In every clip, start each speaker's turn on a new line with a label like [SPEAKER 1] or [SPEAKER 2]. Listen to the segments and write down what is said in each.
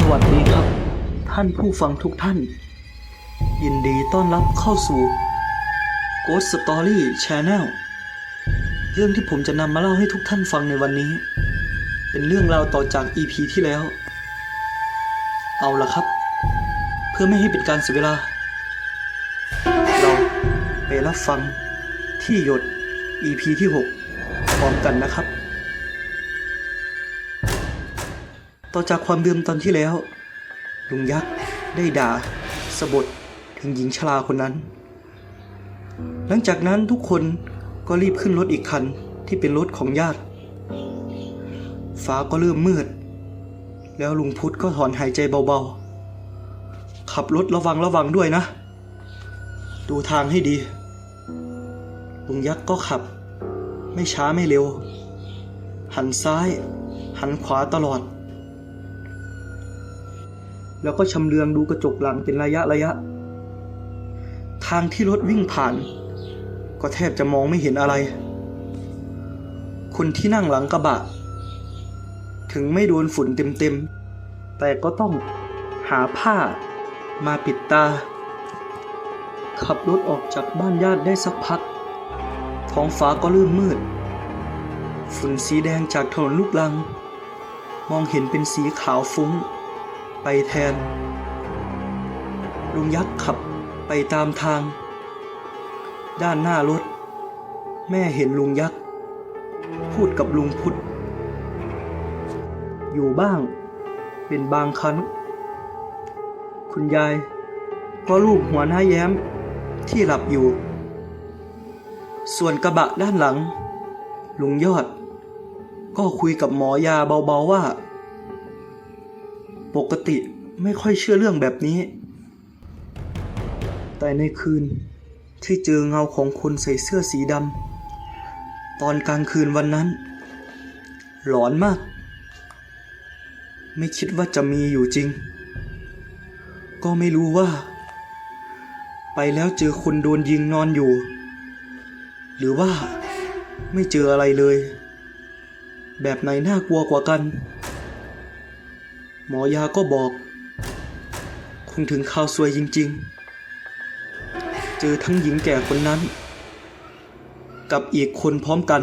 [SPEAKER 1] สวัสดีครับ ท่านผู้ฟังทุกท่าน ยินดีต้อนรับเข้าสู่ Ghost Story Channel เรื่องที่ผมจะนำมาเล่าให้ทุกท่านฟังในวันนี้ เป็นเรื่องราวต่อจาก EP ที่แล้ว เอาละครับ เพื่อไม่ให้เป็นการเสียเวลา เราไปรับฟังที่หยด EP ที่ 6 พร้อมกันนะครับ ต่อจากความเดิมตอนที่แล้ว ลุงยักษ์ได้ด่าสบทถึงหญิงชราคนนั้น หลังจากนั้นทุกคนก็รีบขึ้นรถอีกคันที่เป็นรถของญาติ ฟ้าก็เริ่มมืด แล้วลุงพุธก็ถอนหายใจเบาๆ ขับรถระวังระวังด้วยนะ ดูทางให้ดี ลุงยักษ์ก็ขับ ไม่ช้าไม่เร็ว หันซ้าย หันขวาตลอด แล้วก็ชำเลืองดูกระจกหลังเป็นระยะระยะ ทางที่รถวิ่งผ่าน ก็แทบจะมองไม่เห็นอะไร คนที่นั่งหลังกระบะ ถึงไม่โดนฝุ่นเต็มๆ แต่ก็ต้องหาผ้ามาปิดตา ขับรถออกจากบ้านญาติได้สักพัก ท้องฟ้าก็เริ่มมืด ฝุ่นสีแดงจากถนนลูกลัง มองเห็นเป็นสีขาวฟุ้ง ไปแทน ลุงยักษ์ขับไปตามทาง ด้านหน้ารถ แม่เห็นลุงยักษ์ พูดกับลุงพุทธอยู่บ้าง เป็นบางครั้ง คุณยาย ก็ลูบหัวหน้าแย้มที่หลับอยู่ ส่วนกระบะด้านหลัง ลุงยอด ก็คุยกับหมอยาเบาๆว่า ปกติไม่ค่อยเชื่อเรื่องแบบนี้ แต่ในคืนที่เจอเงาของคนใส่เสื้อสีดำตอนกลางคืนวันนั้น หลอนมาก ไม่คิดว่าจะมีอยู่จริง ก็ไม่รู้ว่า ไปแล้วเจอคนโดนยิงนอนอยู่ หรือว่าไม่เจออะไรเลย แบบไหนน่ากลัวกว่ากัน หมอยาก็บอก คงถึงข่าวซวยจริง ๆ เจอทั้งหญิงแก่คนนั้น กับอีกคนพร้อมกัน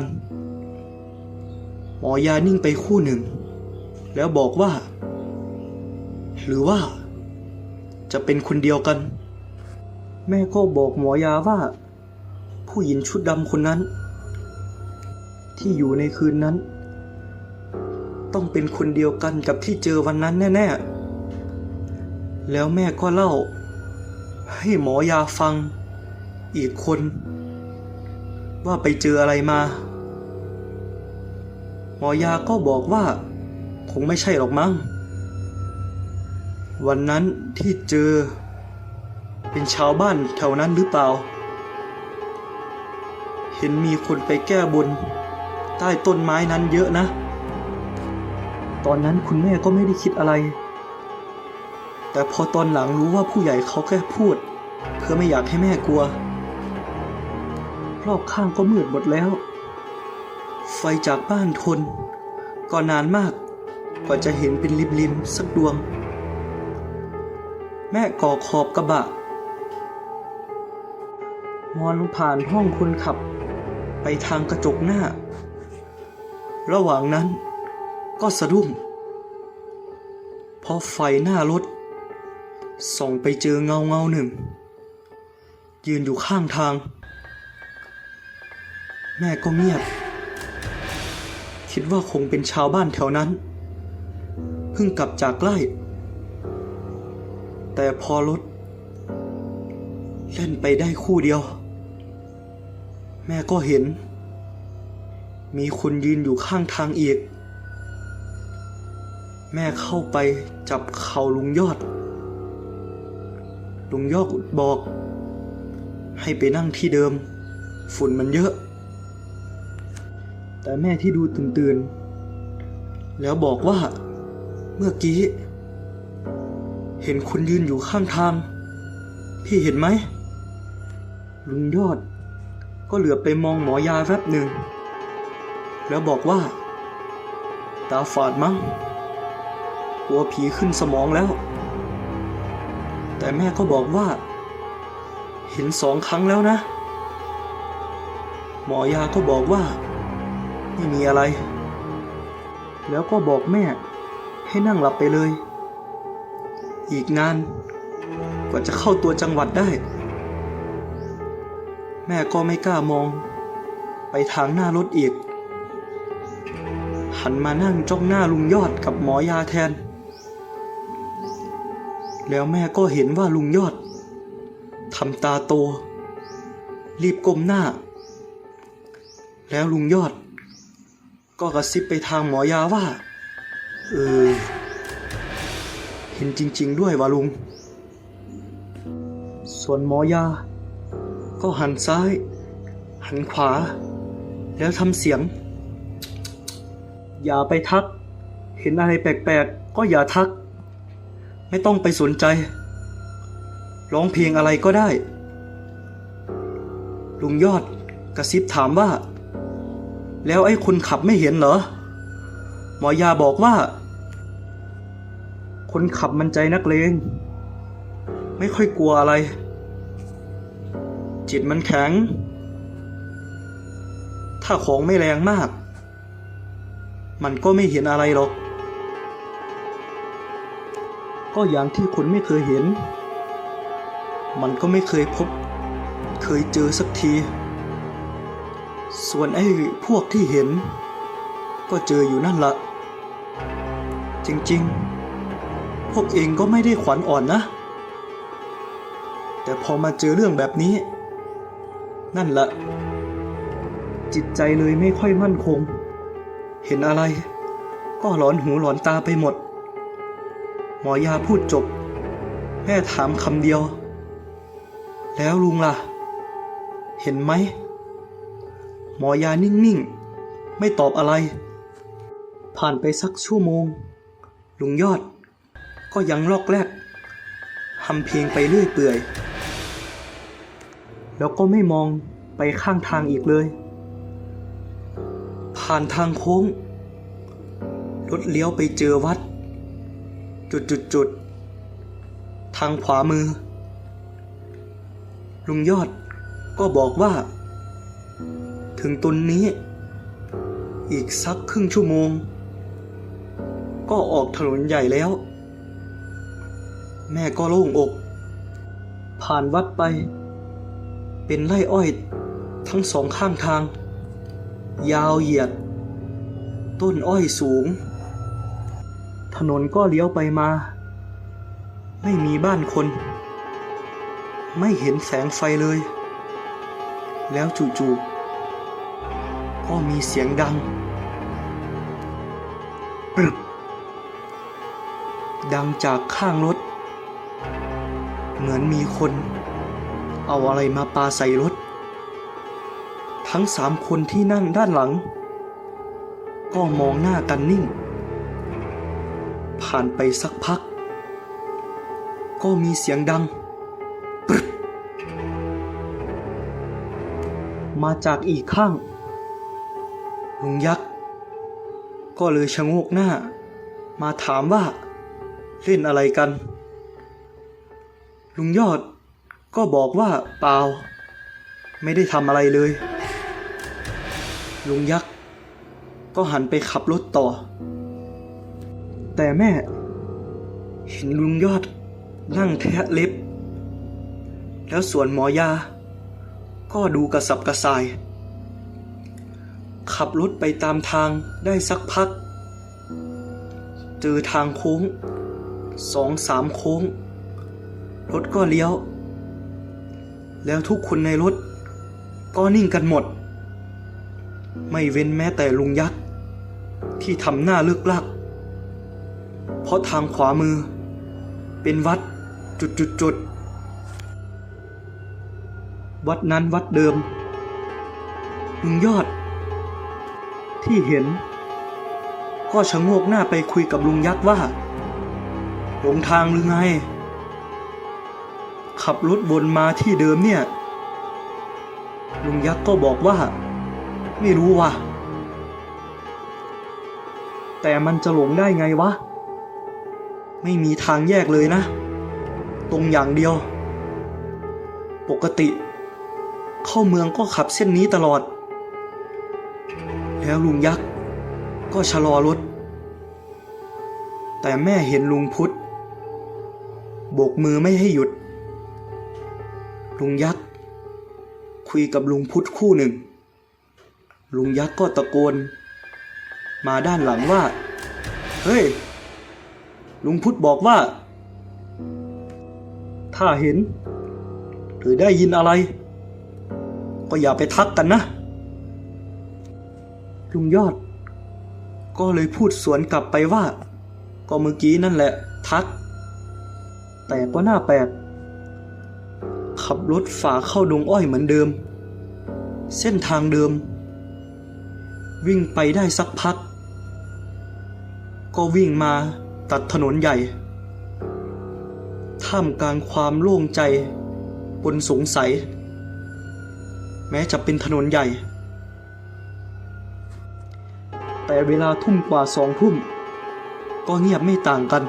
[SPEAKER 1] หมอยานิ่งไปคู่หนึ่ง แล้วบอกว่า หรือว่า จะเป็นคนเดียวกัน แม่ก็บอกหมอยาว่า ผู้หญิงชุดดำคนนั้น ที่อยู่ในคืนนั้น ต้องเป็นคนเดียวกันกับที่เจอวันนั้นแน่ๆ แล้วแม่ก็เล่า ให้หมอยาฟัง อีกคน ว่าไปเจออะไรมา หมอยาก็บอกว่า คงไม่ใช่หรอกมั้ง วันนั้นที่เจอ เป็นชาวบ้านแถวนั้นหรือเปล่า เห็นมีคนไปแก้บนใต้ต้นไม้นั้นเยอะนะ ตอนนั้นคุณแม่ก็ไม่ได้คิดอะไร แต่พอตอนหลังรู้ว่าผู้ใหญ่เขาแค่พูด เพื่อไม่อยากให้แม่กลัว รอบข้างก็มืดหมดแล้ว ไฟจากบ้านทน ก็นานมาก กว่าจะเห็นเป็นริมๆสักดวง แม่ก่อขอบกระบะมองผ่านห้องคนขับ ไปทางกระจกหน้า ระหว่างนั้น ก็สะดุ้งเพราะไฟหน้ารถส่องไปเจอเงาเงาหนึ่ง ยืนอยู่ข้างทาง แม่ก็เงียบ คิดว่าคงเป็นชาวบ้านแถวนั้น เพิ่งกลับจากไร่แต่พอรถเล่นไปได้คู่เดียว แม่ก็เห็น มีคนยืนอยู่ข้างทางอีก แม่เข้าไปจับเข่าลุงยอด ลุงยอดบอก ให้ไปนั่งที่เดิม ฝุ่นมันเยอะ แต่แม่ที่ดูตื่นๆ แล้วบอกว่า เมื่อกี้ เห็นคนยืนอยู่ข้างทาง พี่เห็นไหม ลุงยอด ก็เหลือไปมองหมอยาแวบหนึ่ง แล้วบอกว่า ตาฝาดมั้ง กลัวผีขึ้นสมองแล้ว แต่แม่ก็บอกว่า เห็นสองครั้งแล้วนะ หมอยาก็บอกว่า ไม่มีอะไร แล้วก็บอกแม่ ให้นั่งหลับไปเลย อีกนาน กว่าจะเข้าตัวจังหวัดได้ แม่ก็ไม่กล้ามอง ไปทางหน้ารถอีกหันมานั่งจ้องหน้าลุงยอดกับหมอยาแทน แล้วแม่ก็เห็นว่าลุงยอดทำตาโต รีบก้มหน้า แล้วลุงยอด ก็กระซิบไปทางหมอยาว่า เออ เห็นจริง ๆ ด้วยว่าลุง ส่วนหมอยา ก็หันซ้าย หันขวา แล้วทำเสียง อย่าไปทัก เห็นอะไรแปลก ๆ ก็อย่าทัก ไม่ต้องไปสนใจ ร้องเพลงอะไรก็ได้ ลุงยอดกระซิบถามว่า แล้วไอ้คนขับไม่เห็นเหรอ หมอยาบอกว่า คนขับมันใจนักเลง ไม่ค่อยกลัวอะไร จิตมันแข็ง ถ้าของไม่แรงมาก มันก็ไม่เห็นอะไรหรอก ก็อย่างที่คนไม่เคยเห็น มันก็ไม่เคยพบ เคยเจอสักที ส่วนไอ้พวกที่เห็น ก็เจออยู่นั่นละ จริงๆ พวกเองก็ไม่ได้ขวัญอ่อนนะ แต่พอมาเจอเรื่องแบบนี้ นั่นละ จิตใจเลยไม่ค่อยมั่นคง เห็นอะไร ก็หลอนหูหลอนตาไปหมด หมอยาพูดจบ แม่ถามคำเดียว แล้วลุงล่ะ เห็นไหม หมอยานิ่งๆ ไม่ตอบอะไร ผ่านไปสักชั่วโมง ลุงยอด ก็ยังลอกแรกทำเพลงไปเรื่อยเปื่อย แล้วก็ไม่มองไปข้างทางอีกเลย ผ่านทางโค้ง รถเลี้ยวไปเจอวัด จุดจุดจุดๆทางขวามือ ลุงยอดก็บอกว่า ถึงตนนี้ อีกสักครึ่งชั่วโมง ก็ออกถนนใหญ่แล้ว แม่ก็โล่งอก ผ่านวัดไป เป็นไร่อ้อยทั้งสองข้างทาง ยาวเหยียด ต้นอ้อยสูง ถนนก็เลี้ยวไปมา ไม่มีบ้านคน ไม่เห็นแสงไฟเลย แล้วจู่ๆก็มีเสียงดังปรึบดังจากข้างรถ เหมือนมีคน เอาอะไรมาปาใส่รถ ทั้งสามคนที่นั่งด้านหลัง ก็มองหน้ากันนิ่ง ผ่านไปสักพัก ก็มีเสียงดังปรึบมาจากอีกข้าง ลุงยักษ์ ก็เลยชะโงกหน้า มาถามว่า เล่นอะไรกัน ลุงยอดก็บอกว่าเปล่า ไม่ได้ทำอะไรเลย ลุงยักษ์ ก็หันไปขับรถต่อ แต่แม่ เห็นลุงยอดนั่งแทะเล็บ แล้วส่วนหมอยา ก็ดูกระสับกระส่าย ขับรถไปตามทางได้สักพัก เจอทางโค้งสองสามโค้ง รถก็เลี้ยว แล้วทุกคนในรถ ก็นิ่งกันหมด ไม่เว้นแม้แต่ลุงยักษ์ ที่ทำหน้าเลือกลัก ราะทางขวามือ เป็นวัดจุดจุดจุดๆวัดนั้นวัดเดิมลุงยอด ที่เห็นก็ชะโงกหน้าไปคุยกับลุงยักษ์ว่าหลงทางหรือไง ขับรถวนมาที่เดิมเนี่ย ลุงยักษ์ก็บอกว่า ไม่รู้ว่ะ แต่มันจะหลงได้ไงวะ ไม่มีทางแยกเลยนะ ตรงอย่างเดียว ปกติ เข้าเมืองก็ขับเส้นนี้ตลอด แล้วลุงยักษ์ก็ชะลอรถ แต่แม่เห็นลุงพุทธโบกมือไม่ให้หยุด ลุงยักษ์คุยกับลุงพุทธคู่หนึ่ง ลุงยักษ์ก็ตะโกน มาด้านหลังว่า เฮ้ย ลุงพุทธบอกว่า ถ้าเห็น หรือได้ยินอะไร ก็อย่าไปทักกันนะ ลุงยอด ก็เลยพูดสวนกลับไปว่า ก็เมื่อกี้นั่นแหละ ทัก แต่ก็น่าแปลกขับรถฝ่าเข้าดงอ้อยเหมือนเดิม เส้นทางเดิม วิ่งไปได้สักพัก ก็วิ่งมา ตัดถนนใหญ่ ท่ามกลางความโล่งใจบนสงสัย แม้จะเป็นถนนใหญ่ แต่เวลาทุ่มกว่าสองทุ่ม ก็เงียบไม่ต่างกัน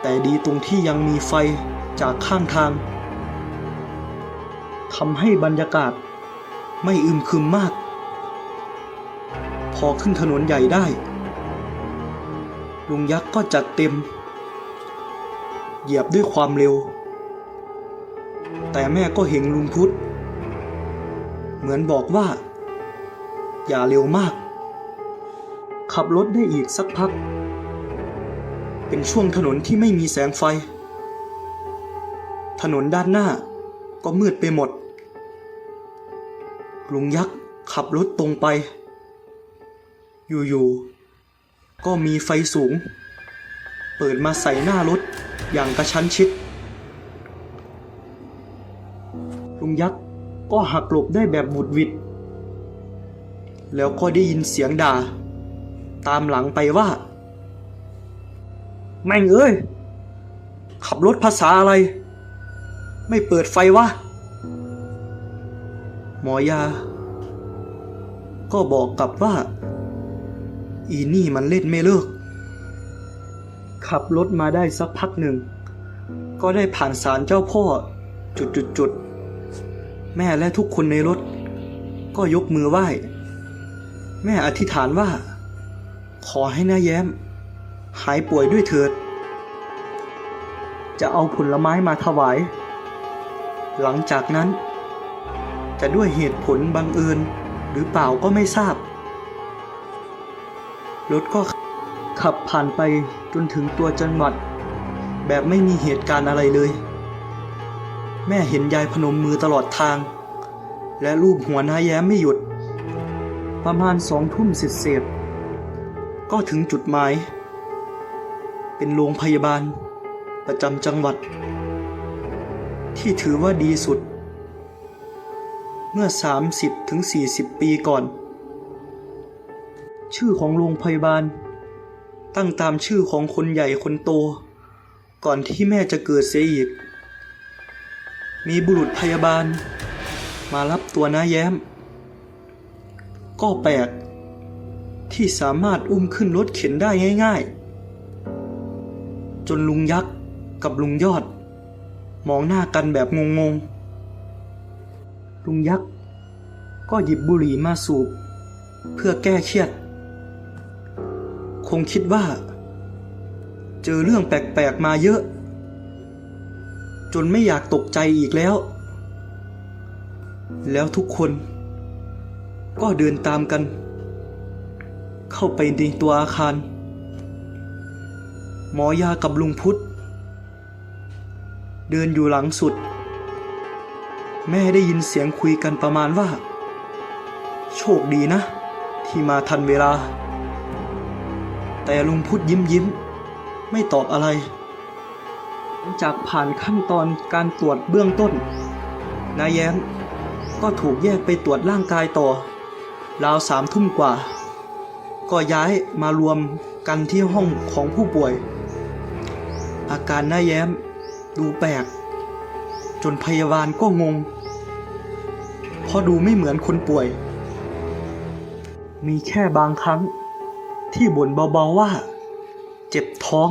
[SPEAKER 1] แต่ดีตรงที่ยังมีไฟจากข้างทางทำให้บรรยากาศไม่อึมครึมมาก พอขึ้นถนนใหญ่ได้ ลุงยักษ์ก็จัดเต็ม เหยียบด้วยความเร็ว แต่แม่ก็เห็นลุงพุทธ เหมือนบอกว่า อย่าเร็วมาก ขับรถได้อีกสักพัก เป็นช่วงถนนที่ไม่มีแสงไฟ ถนนด้านหน้าก็มืดไปหมด ลุงยักษ์ขับรถตรงไป อยู่ๆ ก็มีไฟสูง เปิดมาใส่หน้ารถอย่างกระชั้นชิด ลุงยักษ์ก็หักหลบได้แบบบุดวิด แล้วก็ได้ยินเสียงด่า ตามหลังไปว่า แม่งเอ้ย ขับรถภาษาอะไร ไม่เปิดไฟวะ หมอยา ก็บอกกลับว่า อีนี่มันเล่นไม่เลิก ขับรถมาได้สักพักหนึ่ง ก็ได้ผ่านศาลเจ้าพ่อ จุดจุดจุดๆแม่และทุกคนในรถ ก็ยกมือไหว้ แม่อธิษฐานว่า ขอให้น้าแย้ม หายป่วยด้วยเถิด จะเอาผลไม้มาถวาย หลังจากนั้น จะด้วยเหตุผลบังเอิญหรือเปล่าก็ไม่ทราบ รถก็ขับผ่านไปจนถึงตัวจังหวัด แบบไม่มีเหตุการณ์อะไรเลย แม่เห็นยายพนมมือตลอดทาง และรูปหัวน้าแย้มไม่หยุด ประมาณสองทุ่มเสร็จเสร็จๆก็ถึงจุดหมาย เป็นโรงพยาบาล ประจำจังหวัด ที่ถือว่าดีสุด เมื่อ 30ถึง40 ปีก่อน ชื่อของโรงพยาบาล ตั้งตามชื่อของคนใหญ่คนโต ก่อนที่แม่จะเกิดเสียอีก มีบุรุษพยาบาล มารับตัวน้าแย้ม ก็แปลกที่สามารถอุ้มขึ้นรถเข็นได้ง่าย ๆ จนลุงยักษ์กับลุงยอด มองหน้ากันแบบงงๆ ลุงยักษ์ก็หยิบบุหรี่มาสูบ เพื่อแก้เครียด คงคิดว่า เจอเรื่องแปลกๆมาเยอะ จนไม่อยากตกใจอีกแล้ว แล้วทุกคน ก็เดินตามกัน เข้าไปในตัวอาคาร หมอยากับลุงพุทธ เดินอยู่หลังสุด แม่ได้ยินเสียงคุยกันประมาณว่า โชคดีนะ ที่มาทันเวลา แต่ลุงพุทธยิ้มยิ้ม ไม่ตอบอะไร หลังจากผ่านขั้นตอนการตรวจเบื้องต้น นายแย้ม ก็ถูกแยกไปตรวจร่างกายต่อ ราวสามทุ่มกว่า ก็ย้ายมารวมกันที่ห้องของผู้ป่วย อาการนายแย้มดูแปลก จนพยาบาลก็งง เพราะดูไม่เหมือนคนป่วย มีแค่บางครั้ง ที่บ่นเบาๆว่า เจ็บท้อง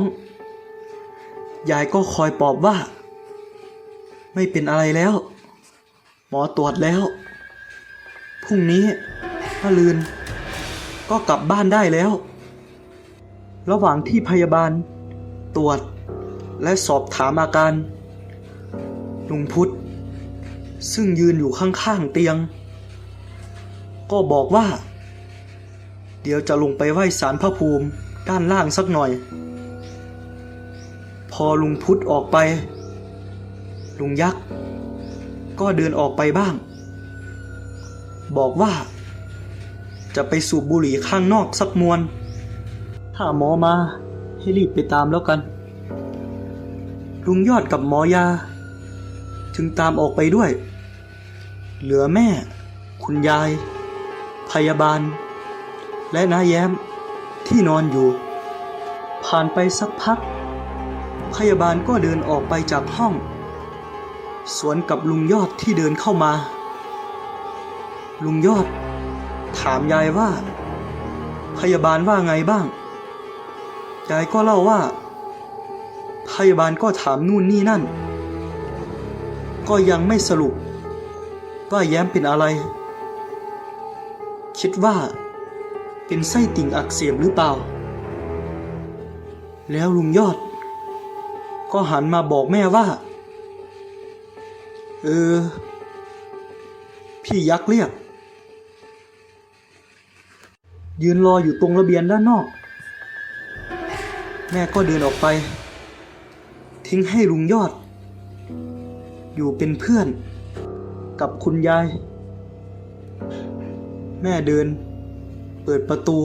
[SPEAKER 1] ยายก็คอยปลอบว่า ไม่เป็นอะไรแล้ว หมอตรวจแล้ว พรุ่งนี้มะลืน ก็กลับบ้านได้แล้ว ระหว่างที่พยาบาล ตรวจและสอบถามอาการลุงพุทธ ซึ่งยืนอยู่ข้างๆเตียง ก็บอกว่า เดี๋ยวจะลงไปไหว้สารพระภูมิด้านล่างสักหน่อย พอลุงพุทธออกไป ลุงยักษ์ ก็เดินออกไปบ้าง บอกว่า จะไปสูบบุหรี่ข้างนอกสักมวน ถ้าหมอมาให้รีบไปตามแล้วกัน ลุงยอดกับหมอยา จึงตามออกไปด้วย เหลือแม่ คุณยาย พยาบาล และน้าแย้มที่นอนอยู่ ผ่านไปสักพัก พยาบาลก็เดินออกไปจากห้อง สวนกับลุงยอดที่เดินเข้ามา ลุงยอด ถามยายว่า พยาบาลว่าไงบ้าง ยายก็เล่าว่า พยาบาลก็ถามนู่นนี่นั่น ก็ยังไม่สรุป ว่าแย้มเป็นอะไร คิดว่า เป็นไส้ติ่งอักเสบหรือเปล่า แล้วลุงยอด ก็หันมาบอกแม่ว่า เออ พี่ยักษ์เรียก ยืนรออยู่ตรงระเบียงด้านนอก แม่ก็เดินออกไป ทิ้งให้ลุงยอด อยู่เป็นเพื่อนกับคุณยาย แม่เดิน เปิดประตู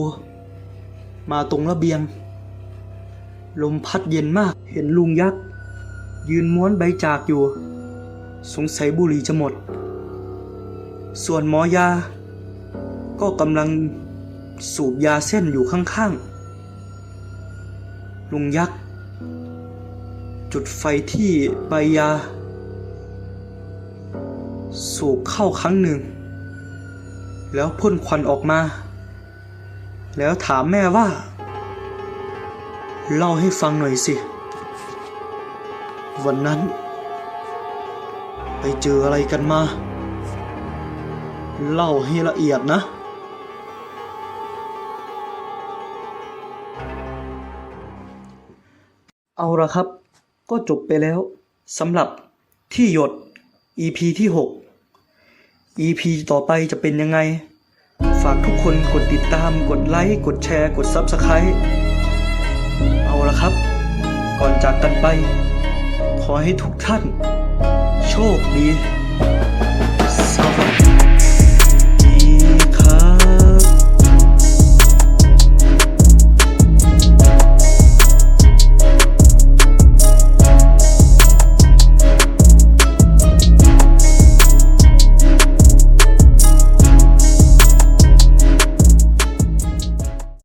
[SPEAKER 1] มาตรงระเบียง ลมพัดเย็นมาก เห็นลุงยักษ์ ยืนม้วนใบจากอยู่ สงสัยบุหรี่จะหมด ส่วนหมอยา ก็กำลังสูบยาเส้นอยู่ข้างๆ ลุงยักษ์ จุดไฟที่ใบยา สูบเข้าครั้งหนึ่ง แล้วพ่นควันออกมา แล้วถามแม่ว่า เล่าให้ฟังหน่อยสิ วันนั้น ไปเจออะไรกันมา เล่าให้ละเอียดนะเอาละครับ ก็จบไปแล้วสำหรับที่หยด EP ที่ 6 EP ต่อไปจะเป็นยังไง ฝากทุกคนกดติดตาม กดไลค์ กดแชร์ กด Subscribe เอาละครับ ก่อนจากกันไป ขอให้ทุกท่าน โชคดี